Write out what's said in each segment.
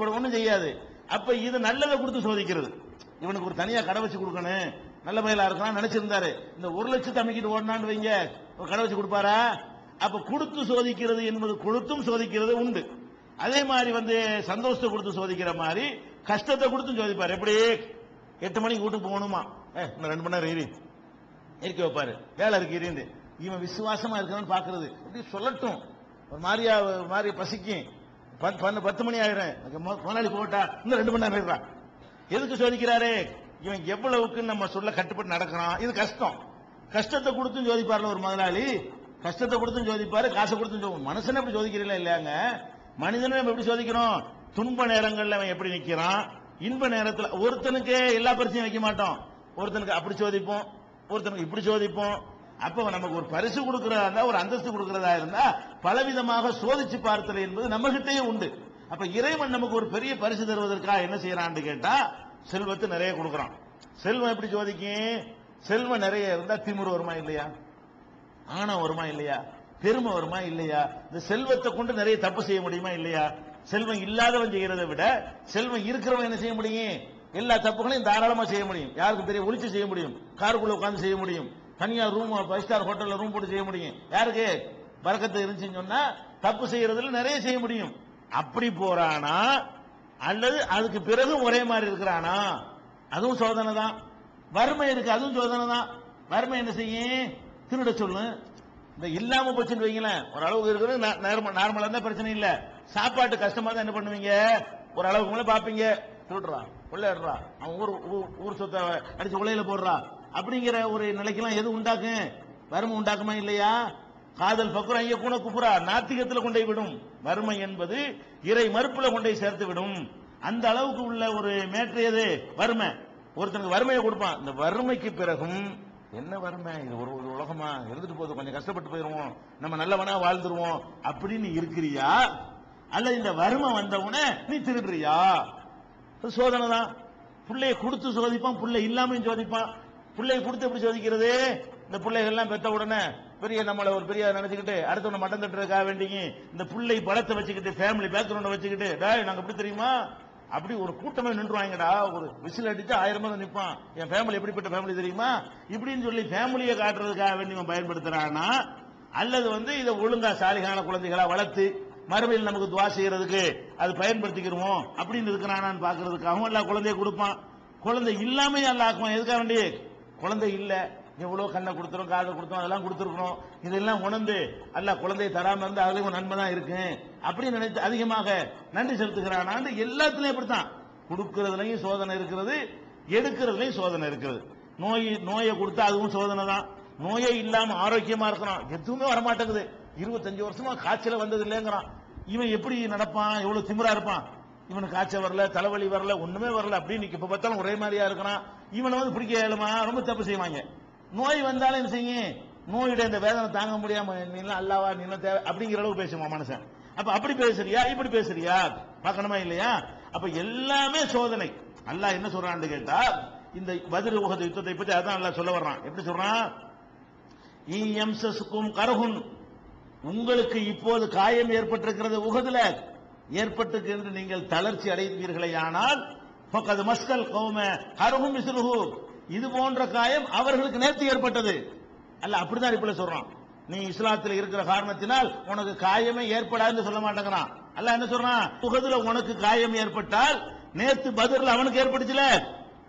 கஷ்டப்படும் ஒன்றும் செய்யாது. அப்ப இது நல்லதை கொடுத்து சோதிக்கிறது. இவனுக்கு ஒரு தனியா கடை வச்சு கொடுக்கணும். நல்ல பயிலா இருக்கலாம் நினைச்சிருந்தாரு. இந்த ஒரு லட்சத்தை அமைக்கிட்டு ஓடனான்னு வைங்க. ஒரு கடை வச்சு கொடுப்பாரா? அப்ப கொடுத்து சோதிக்கிறது என்பது கொடுத்தும் சோதிக்கிறது உண்டு. அதே மாதிரி வந்து சந்தோஷத்தை கொடுத்து சோதிக்கிற மாதிரி கஷ்டத்தை கொடுத்தும் சோதிப்பார். எப்படி? எட்டு மணிக்கு வீட்டுக்கு போகணுமா? ஏ இன்னும் ரெண்டு மணி நேரம் இரு. இருக்க வைப்பாரு. வேலை இருக்கு இருந்து இவன் விசுவாசமா இருக்கிறான்னு பாக்குறது அப்படி சொல்லட்டும். ஒரு மாதிரியா ஒரு மாதிரி பசிக்கும். பத்து- பத்து மணி ஆயிரம். அதுக்கு முதலாளி போட்டா இன்னும் ரெண்டு மணி நேரம் இருக்கான் எதுக்கு சோதிக்கிறாரு இவன் எவ்வளவுக்கு நம்ம சொல்ல கட்டுப்பட்டு நடக்கிறான். இது கஷ்டம். கஷ்டத்தை கொடுத்தும் சோதிப்பார்ல ஒரு முதலாளி. கஷ்டத்தை கொடுத்தும் சோதிப்பாரு காசை கொடுத்தும் சோதி மனுஷனை எப்படி சோதிக்கிறீங்களா இல்லையாங்க? மனிதனை நம்ம எப்படி சோதிக்கிறோம் துன்ப நேரங்களில் அவன் எப்படி நிற்கிறான் இன்ப நேரத்தில் ஒருத்தனுக்கு எல்லா பரிசையும் வைக்க மாட்டோம். ஒருத்தனுக்கு அப்படி சோதிப்போம் ஒருத்தனுக்கு இப்படி சோதிப்போம் அப்ப நமக்கு ஒரு பரிசு கொடுக்கிறதா இருந்தா ஒரு அந்தஸ்து கொடுக்கிறதா இருந்தா பலவிதமாக சோதிச்சு பார்த்தல் என்பது நம்ம கிட்டயே உண்டு. அப்ப இறைவன் நமக்கு ஒரு பெரிய பரிசு தருவதற்காக என்ன செய்யறான்னு கேட்டா செல்வத்தை நிறைய கொடுக்கறான். செல்வம் எப்படி சோதிக்கும் செல்வம் நிறைய இருந்தா திமிரு வருமா இல்லையா? ஆணம் வருமா இல்லையா? பெருமை வருமா இல்லையா? இந்த செல்வத்தை கொண்டு நிறைய தப்பு செய்ய முடியுமா இல்லையா? செல்வம் இல்லாதவன் செய்யறதை விட செல்வம் இருக்கிறவன் என்ன செய்ய முடியும்? எல்லா தப்புகளையும் தாராளமா செய்ய முடியும். யாருக்கு பெரிய ஒளிச்சு செய்ய முடியும். காருக்குள்ள உட்காந்து செய்ய முடியும். தனியார் ரூம் ஃபைவ் ஸ்டார் ஹோட்டல்ல ரூம் போட்டு செய்ய முடியும். யாருக்கு? பறக்கத்து இருந்துச்சுன்னு சொன்னா தப்பு செய்யறதுல நிறைய செய்ய முடியும். அப்படி போறானா? அல்லது அதுக்கு பிறகு ஒரே மாதிரி இருக்கிறானா? அதுவும் சோதனை தான். வறுமை இருக்கு அதுவும் சோதனை தான். வறுமை என்ன செய்யும்? திருட சொல்லு. இந்த இல்லாம போச்சுன்னு வைங்களேன் ஒரு அளவுக்கு இருக்கிறது நார்மலா இருந்தா பிரச்சனை இல்ல. சாப்பாட்டு கஷ்டமா தான் என்ன பண்ணுவீங்க? ஒரு அளவுக்கு மேல பாப்பீங்க. திருடுறா கொள்ளையடுறா அவன் ஊர் ஊர்- ஊர் சொத்தை அடிச்சு உலையில போடுறா அப்படிங்கிற ஒரு நிலைக்கெல்லாம் எது உண்டாக்கும் வறுமை உண்டாக்குமா இல்லையா? காதல் பக்குரம் ஐய கூட குப்புரா நாத்திகத்தில் கொண்டே விடும். வறுமை என்பது இறை மறுப்புல கொண்டே சேர்த்து விடும். அந்த அளவுக்கு உள்ள ஒரு மேற்று எது? வறுமை. ஒருத்தனுக்கு வறுமையை கொடுப்பான். இந்த வறுமைக்கு பிறகும் என்ன வறுமை? இது ஒரு ஒரு உலகமா? இருந்துட்டு போகுது. கொஞ்சம் கஷ்டப்பட்டு போயிருவோம். நம்ம நல்லவனா வாழ்ந்துருவோம். அப்படின்னு இருக்கிறியா? அல்ல இந்த வறுமை வந்தவுடனே நீ திருடுறியா? சோதனை தான் பிள்ளைய கொடுத்து சோதிப்பான் பிள்ளை இல்லாமையும் சோதிப்பான். பிள்ளை கொடுத்து எப்படி சோதிக்கிறது? இந்த பிள்ளைகள்லாம் பெத்த உடனே பெரிய நம்மளை ஒரு பெரிய நினைச்சுக்கிட்டு அடுத்தவன மட்டம் தட்டுறதுக்காக வேண்டிங்க இந்த பிள்ளை பலத்தை வச்சுக்கிட்டு ஃபேமிலி பேக்ரவுண்டை வச்சுக்கிட்டு டேய் நாங்கள் எப்படி தெரியுமா? அப்படி ஒரு கூட்டமே நின்றுவாங்கடா ஒரு விசில் அடித்து ஆயிரம் பேர் நிற்பான் என் ஃபேமிலி எப்படிப்பட்ட ஃபேமிலி தெரியுமா? இப்படின்னு சொல்லி ஃபேமிலியை காட்டுறதுக்காக வேண்டி இவன் பயன்படுத்துறானா அல்லது வந்து இதை ஒழுங்கா சாலிகான குழந்தைகளா வளர்த்து மறுபடியும் நமக்கு துவா செய்யறதுக்கு அது பயன்படுத்திக்கிறோம் அப்படின்னு இருக்கிறானான்னு பாக்குறதுக்காகவும் எல்லா குழந்தைய கொடுப்பான். குழந்தை இல்லாமையே அல்ல ஆக்குவான் எதுக்காக வேண்டி குழந்தை இல்லை எவ்வளவு கண்ணை கொடுத்துரும் காதை கொடுத்தோம் அதெல்லாம் கொடுத்துருக்கணும். இதெல்லாம் உணர்ந்து அல்ல குழந்தையை தராம இருந்து அதுலயும் நன்மை தான் இருக்கு. அப்படின்னு நினைத்து அதிகமாக நன்றி செலுத்துகிறானான்னு எல்லாத்துலயும் அப்படித்தான். கொடுக்கறதுலயும் சோதனை இருக்கிறது எடுக்கிறதுலயும் சோதனை இருக்கிறது. நோய் நோயை கொடுத்தா அதுவும் சோதனை தான். நோயே இல்லாம ஆரோக்கியமா இருக்கிறான். எதுவுமே வரமாட்டேங்குது. இருபத்தஞ்சு வருஷமா காய்ச்சல வந்தது இல்லைங்கிறான். இவன் எப்படி நடப்பான்? எவ்வளவு திமிரா இருப்பான்? இவனுக்கு காய்ச்சல் வரல தலைவலி வரல ஒண்ணுமே வரல. அப்படின்னு இப்ப பார்த்தாலும் ஒரே மாதிரியா இருக்கிறான். இவனை வந்து பிடிக்க இயலுமா? ரொம்ப தப்பு செய்வாங்க. நோய் வந்தாலும் என்ன செய்யும் நோயுடைய இந்த வேதனை தாங்க முடியாம நீங்களும் அல்லாவா நீங்களும் தேவை அப்படிங்கிற அளவுக்கு பேசுவான் மனுஷன்? அப்ப அப்படி பேசுறியா? இப்படி பேசுறியா? பார்க்கணுமா இல்லையா? அப்ப எல்லாமே சோதனை. அல்லாஹ் என்ன சொல்றான்னு கேட்டா இந்த பதில் உகத யுத்தத்தை பத்தி அதான் அல்லாஹ் சொல்ல வர்றான். எப்படி சொல்றான்? ஈஎம்சஸ்க்கும் கரகுன். உங்களுக்கு இப்போது காயம் ஏற்பட்டிருக்கிறது உகதுல. ஏற்பட்டிருக்கு என்று நீங்கள் தளர்ச்சி அடைந்தீர்களே ஆனால் பக்கது மஸ்கல் கௌம ஹருகும் மிஸ்லுஹு இது போன்ற காயம் அவர்களுக்கு நேர்த்து ஏற்பட்டது. அல்ல அப்படிதான் இப்படி சொல்றான். நீ இஸ்லாத்தில் இருக்கிற காரணத்தினால் உனக்கு காயமே ஏற்படாதுன்னு சொல்ல மாட்டேங்கிறான். அல்ல என்ன சொல்றான்? புகதுல உனக்கு காயம் ஏற்பட்டால் நேத்து பதில் அவனுக்கு ஏற்பட்டுச்சுல.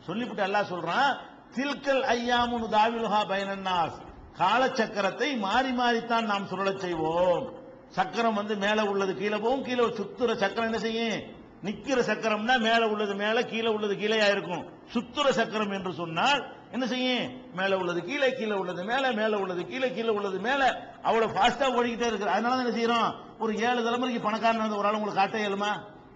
சொல்லிவிட்டு அல்லா சொல்றான் தில்கல் ஐயாமுனு தாவிலுஹா பயனன்னாஸ் காலச்சக்கரத்தை மாறி மாறித்தான் நாம் சுழலச் செய்வோம். சக்கரம் வந்து மேல உள்ளது கீழே போகும். கீழே சுத்துற சக்கரம் என்ன செய்யும்? நிக்கிற சக்கரம்னா மேல உள்ளது மேல கீழே உள்ளது கீழேயா இருக்கும். சுத்துற சக்கரம் என்று சொன்னால் என்ன செய்யும்? மேல உள்ளது கீழே கீழே உள்ளது மேல மேல உள்ளது கீழே கீழே உள்ளது மேல. அவ்வளவு ஃபாஸ்டா ஓடிக்கிட்டே இருக்கு அதனால தான் என்ன செய்யறோம்? ஒரு ஏழு தலைமுறைக்கு பணக்காரன் ஒரு ஆள் உங்களுக்கு காட்ட இயலுமா?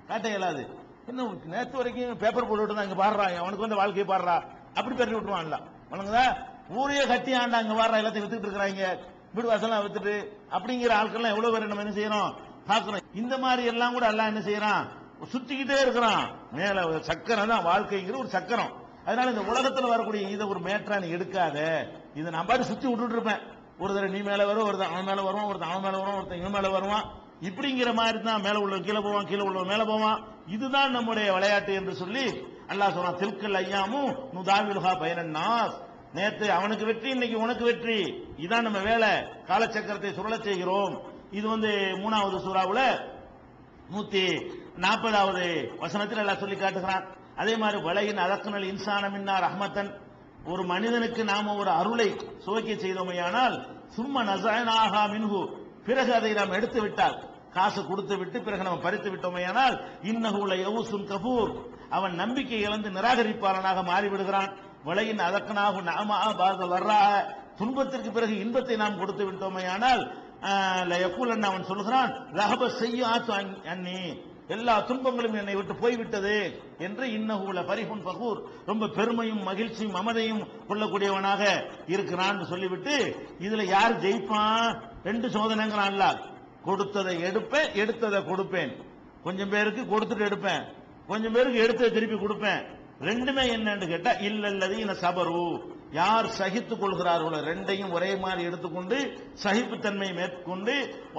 காட்ட இயலாது. இன்னும் நேத்து வரைக்கும் பேப்பர் போட்டு விட்டு இங்க பாடுறான் அவனுக்கு வந்து வாழ்க்கையை பாடுறா. அப்படி பெற்று விட்டுருவான்ல. வணங்குதா ஊரையே கட்டி ஆண்டா அங்க வாடுறா எல்லாத்தையும் வித்துட்டு இருக்கிறாங்க. வீடு வாசலாம் வித்துட்டு அப்படிங்கிற ஆட்கள்லாம் எவ்வளவு பேர் நம்ம என்ன செய்யறோம்? பார்க்கணும். இந்த மாதிரி எல்லாம் கூட எல்லாம் என்ன செய்யறான்? சுத்திக்கிட்டே இருக்கிறான். மேல ஒரு சக்கரம் தான் வாழ்க்கைங்கிற ஒரு சக்கரம். அதனால இந்த உலகத்துல வரக்கூடிய இதை ஒரு மேற்றா நீ எடுக்காத. இதை நான் பாட்டு சுத்தி விட்டுட்டு இருப்பேன். ஒரு தடவை நீ மேல வரும் ஒருத்தன் அவன் மேல வருவான் ஒருத்தன் அவன் மேல வருவான் ஒருத்தன் இவன் மேல வருவான். இப்படிங்கிற மாதிரி தான் மேல உள்ள கீழே போவான் கீழே உள்ள மேல போவான். இதுதான் நம்முடைய விளையாட்டு என்று சொல்லி அல்லாஹ் சொல்றான் திருக்கல் ஐயாமும் நுதாவிலுகா பயனன்னாஸ் நேத்து அவனுக்கு வெற்றி இன்னைக்கு உனக்கு வெற்றி. இதான் நம்ம வேலை. காலச்சக்கரத்தை சுழலச் செய்கிறோம். இது வந்து மூணாவது சூறாவுல நூத்தி நாற்பதாவது வசனத்தில் எல்லாம் சொல்லி காட்டுகிறான். அதே மாதிரி வலையின் அதக்குனல் இன்சானம் இன்னார் அஹமத்தன் ஒரு மனிதனுக்கு நாம ஒரு அருளை சுவைக்க செய்தோமையானால் சும்மா நசாயனாகா மின்ஹு. பிறகு அதை நாம் எடுத்து விட்டால் காசு கொடுத்து விட்டு பிறகு நம்ம பறித்து விட்டோமையானால் இன்னகுல யவுசுன் கபூர் அவன் நம்பிக்கை இழந்து நிராகரிப்பாளனாக மாறிவிடுகிறான். வலையின் அதக்கனாகும் நாம பாக வர்றா. துன்பத்திற்கு பிறகு இன்பத்தை நாம் கொடுத்து விட்டோமையானால் யக்குலன் அவன் சொல்கிறான் ரகப செய்யாத்து அன்னி. எல்லா துன்பங்களும் என்னை விட்டு போய்விட்டது என்று இன்னகுல பரிஹுன் பகூர் ரொம்ப பெருமையும் மகிழ்ச்சியும் மமதையும் கொள்ளக்கூடியவனாக இருக்கிறான் சொல்லிவிட்டு இதுல யார் ஜெயிப்பான் ரெண்டு சோதனைங்கிறான்ல கொடுத்ததை எடுப்பேன் எடுத்ததை கொடுப்பேன். கொஞ்சம் பேருக்கு கொடுத்துட்டு எடுப்பேன். கொஞ்சம் பேருக்கு எடுத்ததை திருப்பி கொடுப்பேன். ரெண்டுமே என்னன்னு கேட்டா இல்லல்லது சபரு. யார் சகித்துக் கொள்கிறார்களோ ரெண்டையும் ஒரே மாதிரி எடுத்துக்கொண்டு சகிப்புத்தன்மையை மேற்கொண்டு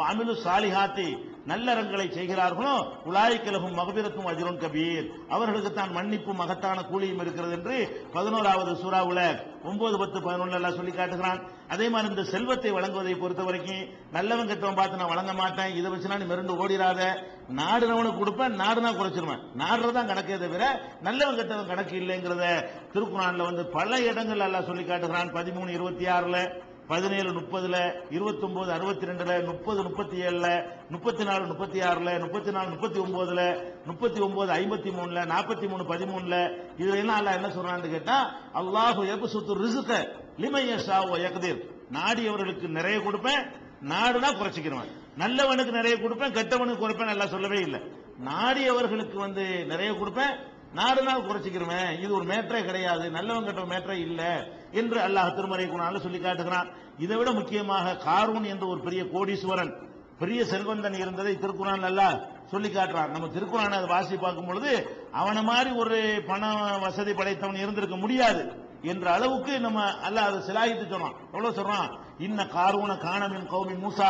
அமிலு சாலிஹாத்தி நல்லறங்களை செய்கிறார்களோ உலாய்க்கிழகும் மகபிரத்தும் அஜிரோன் கபீர். அவர்களுக்கு தான் மன்னிப்பு மகத்தான கூலியும் இருக்கிறது என்று பதினோராவது சூறாவுல ஒன்பது பத்து பதினொன்னு எல்லாம் சொல்லி காட்டுகிறான். அதே மாதிரி இந்த செல்வத்தை வழங்குவதை பொறுத்த வரைக்கும் நல்லவன் கெட்டவன் பார்த்து நான் வழங்க மாட்டேன் இதை வச்சு நான் மிரண்டு ஓடிராத நாடுனவனுக்கு கொடுப்பேன் நாடுனா குறைச்சிருவேன். நாடுறதான் கணக்கே தவிர நல்லவன் கெட்டவன் கணக்கு இல்லைங்கிறத திருக்குறான்ல வந்து பல இடங்கள் எல்லாம் சொல்லி காட்டுகிறான். பதிமூணு இருபத்தி ஆறுல பதினேழு முப்பதுல இருபத்தி ஒன்பது அறுபத்தி ரெண்டுல முப்பது முப்பத்தி ஏழுல முப்பத்தி நாலு முப்பத்தி ஆறுல முப்பத்தி நாலு முப்பத்தி ஒன்பதுல முப்பத்தி ஒன்பது ஐம்பத்தி மூணுல நாற்பத்தி மூணு பதிமூணுல இதுல எல்லாம் அல்ல என்ன சொல்றான்னு கேட்டா அல்லாஹு எபு சுத்து ரிசுக்க லிமையஷாவோ எகதீர் நாடியவர்களுக்கு நிறைய கொடுப்பேன் நாடுனா குறைச்சிக்கிறவன் நல்லவனுக்கு நிறைய கொடுப்பேன் கெட்டவனுக்கு குறைப்பேன் எல்லாம் சொல்லவே இல்லை. நாடியவர்களுக்கு வந்து நிறைய கொடுப்பேன் நாலு நாள் குறைச்சிக்கிறோமே இது ஒரு மேட்டரே கிடையாது நல்லவன் கெட்டவன் மேட்டரே இல்லை என்று அல்லாஹ் திருமறை குணால சொல்லி காட்டுகிறான். இதை விட முக்கியமாக காரூன் என்ற ஒரு பெரிய கோடீஸ்வரன் பெரிய செல்வந்தன் இருந்ததை திருக்குறான் அல்லாஹ் சொல்லி காட்டுறான். நம்ம திருக்குறான் அதை வாசி பார்க்கும் பொழுது அவனை மாதிரி ஒரு பண வசதி படைத்தவன் இருந்திருக்க முடியாது என்ற அளவுக்கு நம்ம அல்லாஹ் அதை சிலாகித்து சொன்னான். எவ்வளவு சொல்றான்? இன்ன காரூன காணமின் கௌமி மூசா.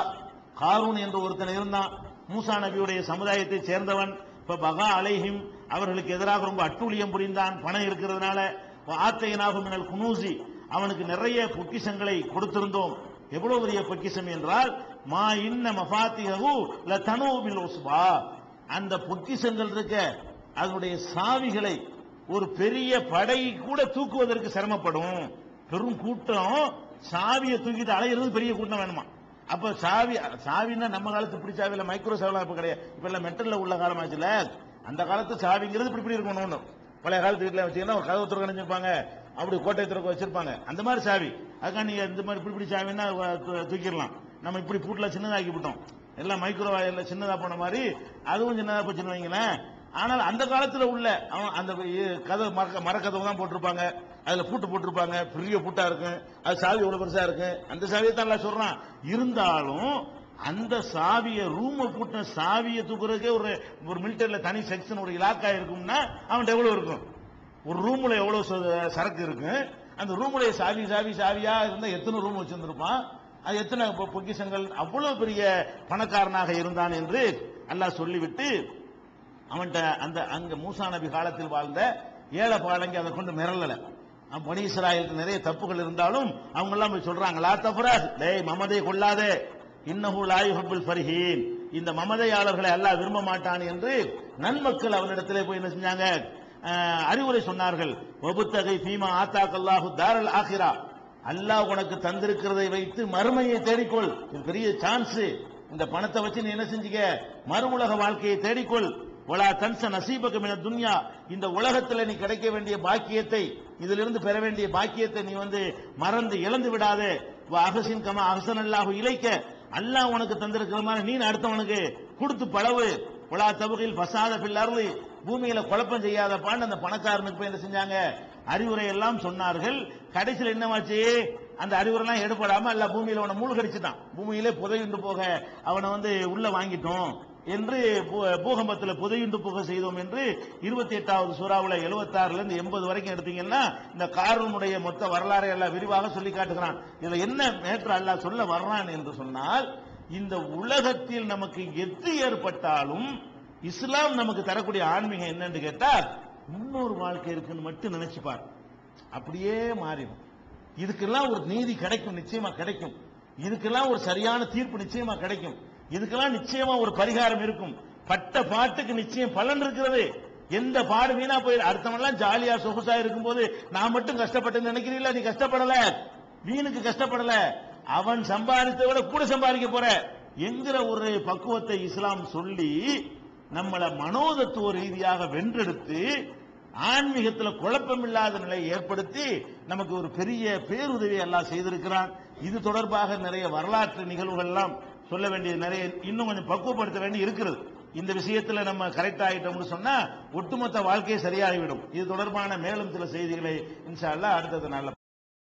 காரூன் என்று ஒருத்தன் இருந்தான். மூசா நபியுடைய சமுதாயத்தை சேர்ந்தவன். இப்ப பகா அலைஹிம் அவர்களுக்கு எதிராக ரொம்ப அட்டூழியம் புரிந்தான் பணம் இருக்கிறதுனால ஆத்தையனாகும் மினல் குனூசி அவனுக்கு நிறைய பொக்கிஷங்களை கொடுத்திருந்தோம். எவ்வளவு பெரிய பொக்கிஷம் என்றால் மா இன்ன மஃபாத்திஹு ல தனூபில் உஸ்பா. அந்த பொக்கிஷங்கள் இருக்க அதனுடைய சாவிகளை ஒரு பெரிய படை கூட தூக்குவதற்கு சிரமப்படும். பெரும் கூட்டம் சாவியை தூக்கிட்டு அலையிறது பெரிய கூட்டம் வேணுமா? அப்ப சாவி சாவின்னா நம்ம காலத்து இப்படி இல்லை மைக்ரோ சாவிலாம் இப்ப கிடையாது. இப்ப எல்லாம் மெட்டல்ல உள்ள காலமாச்சுல அந்த காலத்து சாவிங்கிறது இப்படி இப்படி இருக்கணும் ஒண்ணு. பழைய காலத்து வீட்டுல வச்சீங்கன்னா கதவு திறக்க நினைச்சிருப்பாங்க. அப்படி கோட்டை திறக்க வச்சிருப்பாங்க. அந்த மாதிரி சாவி. அதுக்காக நீங்க இந்த மாதிரி இப்படி இப்படி சாவின்னா தூக்கிடலாம். நம்ம இப்படி பூட்டில் சின்னதாக்கி விட்டோம். எல்லாம் மைக்ரோ வாயில் சின்னதாக போன மாதிரி அதுவும் சின்னதாக போச்சுன்னு வைங்களேன். ஆனால் அந்த காலத்தில் உள்ள அவன் அந்த கதவு மர மரக்கதவு தான் போட்டிருப்பாங்க. அதுல பூட்டு போட்டிருப்பாங்க. பெரிய பூட்டா இருக்கும். அது சாவி எவ்வளவு பெருசா இருக்கும் அந்த சாவியை தான் எல்லாம் சொல்றான். இருந்தாலும் அந்த சாவியை ரூமை பூட்டின சாவியை தூக்குறதுக்கே ஒரு ஒரு மிலிட்டரியில தனி செக்ஷன் ஒரு இலாக்கா இருக்கும்னா அவன்கிட்ட எவ்வளவு இருக்கும்? ஒரு ரூம்ல எவ்வளவு சரக்கு இருக்கும் அந்த ரூமுடைய சாவி சாவி சாவியா இருந்தா எத்தனை ரூம் வச்சிருந்திருப்பான்? அது எத்தனை பொ- பொக்கிஷங்கள்? அவ்வளவு பெரிய பணக்காரனாக இருந்தான் என்று அல்லாஹ் சொல்லிவிட்டு அவன்கிட்ட அந்த அங்க மூசா நபி காலத்தில் வாழ்ந்த ஏழை பாலங்கி அதை கொண்டு மிரளலை. பனி இஸ்ராயலுக்கு நிறைய தப்புகள் இருந்தாலும் அவங்க எல்லாம் போய் சொல்றாங்க லா டேய் மமதை கொள்ளாதே. இன்னஹு லா யுஹிப்புல் ஃபரிஹீன். இந்த மமதையாளர்களை அல்லாஹ் விரும்ப மாட்டான் என்று நன்மக்கள் அவனிடத்திலே போய் என்ன செஞ்சாங்க? அறிவுரை சொன்னார்கள். வபுத்தகை ஆத்தா ஆத்தாக்கல்லாஹு தாரல் ஆகிரா. அல்லாஹ் உனக்கு தந்திருக்கிறதை வைத்து மறுமையை தேடிக்கொள். இது பெரிய சான்ஸ். இந்த பணத்தை வச்சு நீ என்ன செஞ்சுக்க? மறுமுலக வாழ்க்கையை தேடிக்கொள். ஒலா தன்ச நசீபகம் என துன்யா. இந்த உலகத்தில் நீ கிடைக்க வேண்டிய பாக்கியத்தை இதிலிருந்து பெற வேண்டிய பாக்கியத்தை நீ வந்து மறந்து இழந்து விடாதே. அகசின் கமா அகசன் அல்லாஹு இழைக்க அல்லாஹ் உனக்கு தந்திருக்கிற மாதிரி நீ அடுத்தவனுக்கு கொடுத்து பழவு. ஒலா தபுகில் பசாத பில்லாரு பூமியில குழப்பம் செய்யாதப்பான்னு அந்த பணக்காரனுக்கு போய் என்ன செஞ்சாங்க? அறிவுரை எல்லாம் சொன்னார்கள். கடைசியில் என்னவாச்சு? அந்த அறிவுரை எல்லாம் எடுபடாம அல்ல பூமியில அவனை மூழ்கடிச்சுட்டான். பூமியிலே புதையுண்டு போக அவனை வந்து உள்ள வாங்கிட்டோம். என்று பூகம்பத்தில் பூகம்பத்துல புதையுண்டு புகை செய்தோம் என்று இருபத்தி எட்டாவது சூறாவுல எழுபத்தாறுலேருந்து எண்பது வரைக்கும் எடுத்தீங்கன்னா இந்த காரூனுடைய மொத்த வரலாறை எல்லாம் விரிவாக சொல்லி காட்டுகிறான். இதில் என்ன மேற்று அல்லாஹ் சொல்ல வர்றான் என்று சொன்னால் இந்த உலகத்தில் நமக்கு எது ஏற்பட்டாலும் இஸ்லாம் நமக்கு தரக்கூடிய ஆன்மீகம் என்னன்னு கேட்டால் முன்னொரு வாழ்க்கை இருக்குன்னு மட்டும் நினைச்சுப்பார். அப்படியே மாறிடும். இதுக்கெல்லாம் ஒரு நீதி கிடைக்கும் நிச்சயமா கிடைக்கும். இதுக்கெல்லாம் ஒரு சரியான தீர்ப்பு நிச்சயமா கிடைக்கும். இதுக்கெல்லாம் நிச்சயமா ஒரு பரிகாரம் இருக்கும். பட்ட பாட்டுக்கு நிச்சயம் பலன் இருக்கிறது. எந்த பாடு வீணா போயிரு அடுத்தவன்லாம் ஜாலியா சொகுசா இருக்கும்போது நான் மட்டும் கஷ்டப்பட்டேன்னு நினைக்கிறீங்களா? நீ கஷ்டப்படல. வீணுக்கு கஷ்டப்படல. அவன் சம்பாதித்த விட கூட சம்பாதிக்க போற. என்கிற ஒரு பக்குவத்தை இஸ்லாம் சொல்லி நம்மளை மனோதத்துவ ரீதியாக வென்றெடுத்து ஆன்மீகத்துல குழப்பமில்லாத நிலையை ஏற்படுத்தி நமக்கு ஒரு பெரிய பேருதவி எல்லாம் செய்திருக்கிறான். இது தொடர்பாக நிறைய வரலாற்று நிகழ்வுகள் எல்லாம் சொல்ல வேண்டியது நிறைய இன்னும் கொஞ்சம் பக்குவப்படுத்த வேண்டி இருக்கிறது. இந்த விஷயத்துல நம்ம கரெக்ட் ஆகிட்டோம்னு சொன்னா ஒட்டுமொத்த வாழ்க்கையை சரியாகிவிடும். இது தொடர்பான மேலும் சில செய்திகளை இன்ஷா அடுத்தது நல்ல